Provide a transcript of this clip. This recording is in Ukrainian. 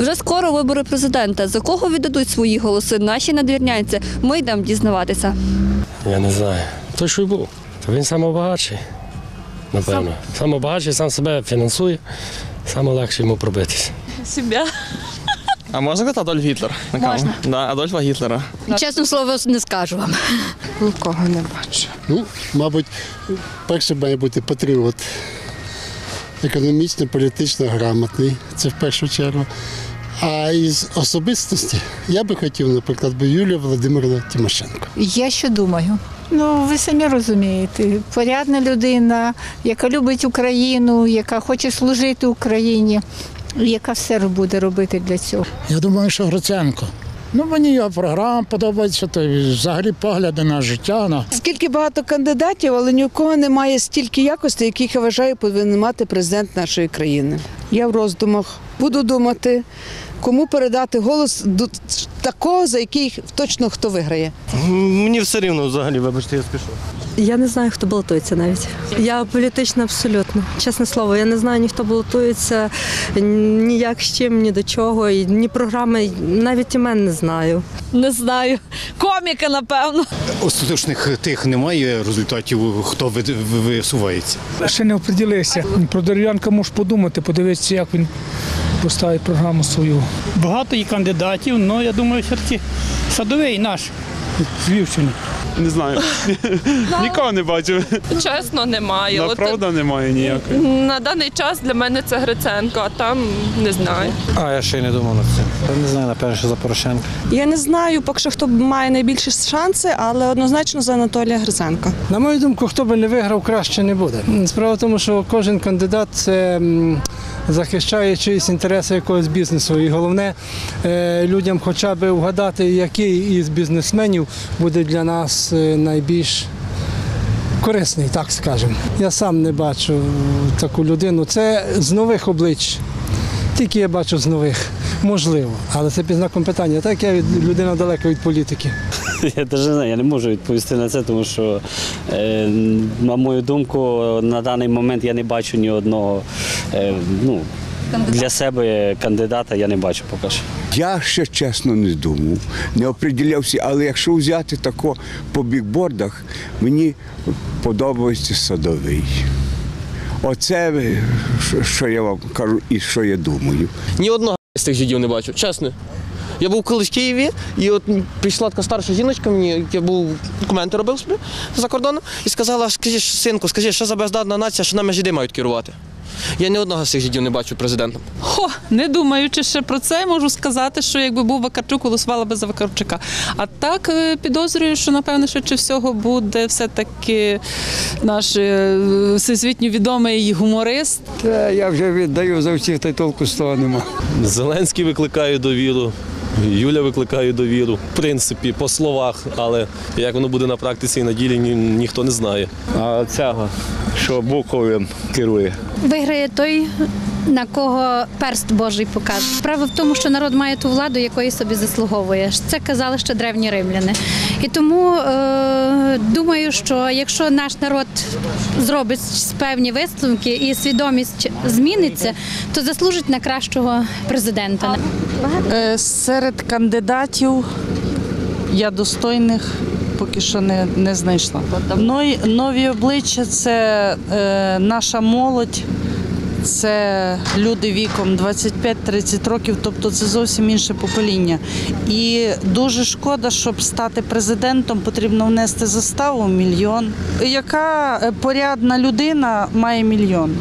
Вже скоро вибори президента. За кого віддадуть свої голоси наші надвірнянці? Ми йдемо дізнаватися. Я не знаю. Той, що й був. То він найбагатший, напевно. Найбагатший сам себе фінансує, саме легше йому пробитися. Себя. А можна казати Адольф Гітлер? Можна. Да, Адольфа Гітлера. Чесно слово, не скажу вам. Нікого не бачу. Ну, мабуть, перше має бути патріот. Економічно, політично грамотний. Це в першу чергу. А із особистості я би хотів, наприклад, би Юлія Володимирівна Тимошенко. Я що думаю? Ну, ви самі розумієте, порядна людина, яка любить Україну, яка хоче служити Україні, яка все буде робити для цього. Я думаю, що Гриценко. Ну, мені програма подобається, то взагалі погляди на життя. На... Скільки багато кандидатів, але ні у кого немає стільки якостей, яких я вважаю, повинен мати президент нашої країни. Я в роздумах буду думати, кому передати голос до такого, за який точно хто виграє. Мені все рівно взагалі, вибачте, я спішу. Я не знаю, хто балотується навіть. Я політична абсолютно. Чесне слово, я не знаю ні хто балотується, ніяк з чим, ні до чого, і ні програми, навіть імен не знаю. Не знаю. Коміка, напевно. Остаточних тих немає результатів, хто ви- ви- висувається. Ще не оприділився. Про Дерев'янка можеш подумати, подивитися, як він поставить програму свою. Багато є кандидатів, але я думаю, все-таки садовий наш з Львівщини. Не знаю. Нікого не бачив. Чесно, немає. От Правда немає ніякої. на даний час для мене це Гриценко, а там не знаю. А я ще й не думав над цим. Не знаю, напевно, що за Порошенка. Я не знаю, поки що хто має найбільші шанси, але однозначно за Анатолія Гриценка. На мою думку, хто би не виграв, краще не буде. Справа в тому, що кожен кандидат це захищає чиїсь інтереси якогось бізнесу. І головне е, людям хоча б вгадати, який із бізнесменів буде для нас е, найбільш корисний, так скажемо. Я сам не бачу таку людину. Це з нових облич. Тільки я бачу з нових. Можливо, але це під знаком питання. Так я від людина далека від політики. Я навіть не знаю, я не можу відповісти на це, тому що, е, на мою думку, на даний момент я не бачу ні одного е, ну, для себе кандидата, я не бачу поки що. Я ще чесно не думав, не оприділявся, але якщо взяти тако по бікбордах, мені подобається садовий. Оце що- що я вам кажу і що я думаю. Ні одного з тих жидів не бачу, чесно. Я був колись в Києві, і от прийшла така старша жіночка мені, я був документи робив собі за кордоном, і сказала, скажи, синку, скажи, що за бездатна нація, що нами жиди мають керувати. Я ні одного з цих жидів не бачу президентом. Хо, не думаючи ще про це, можу сказати, що якби був Вакарчук, голосувала би за Вакарчука. А так е, підозрюю, що напевно швидше всього буде все-таки наш е, всесвітньо відомий гуморист. Я вже віддаю за всіх, та й толку з того нема. Зеленський викликає довіру. Юля викликає довіру, в принципі, по словах, але як воно буде на практиці і на ділі, ні- ніхто не знає. А цього, що Буковим керує. Виграє той, на кого перст Божий покаже. Справа в тому, що народ має ту владу, якої собі заслуговує. Це казали ще древні римляни. І тому е, думаю, що якщо наш народ зробить певні висновки і свідомість зміниться, то заслужить на кращого президента. Е, Серед кандидатів я достойних поки що не, не знайшла. Нові, обличчя це е, наша молодь. Це люди віком 25-30 років, тобто це зовсім інше покоління. І дуже шкода, щоб стати президентом, потрібно внести заставу мільйон. Яка е, порядна людина має мільйон?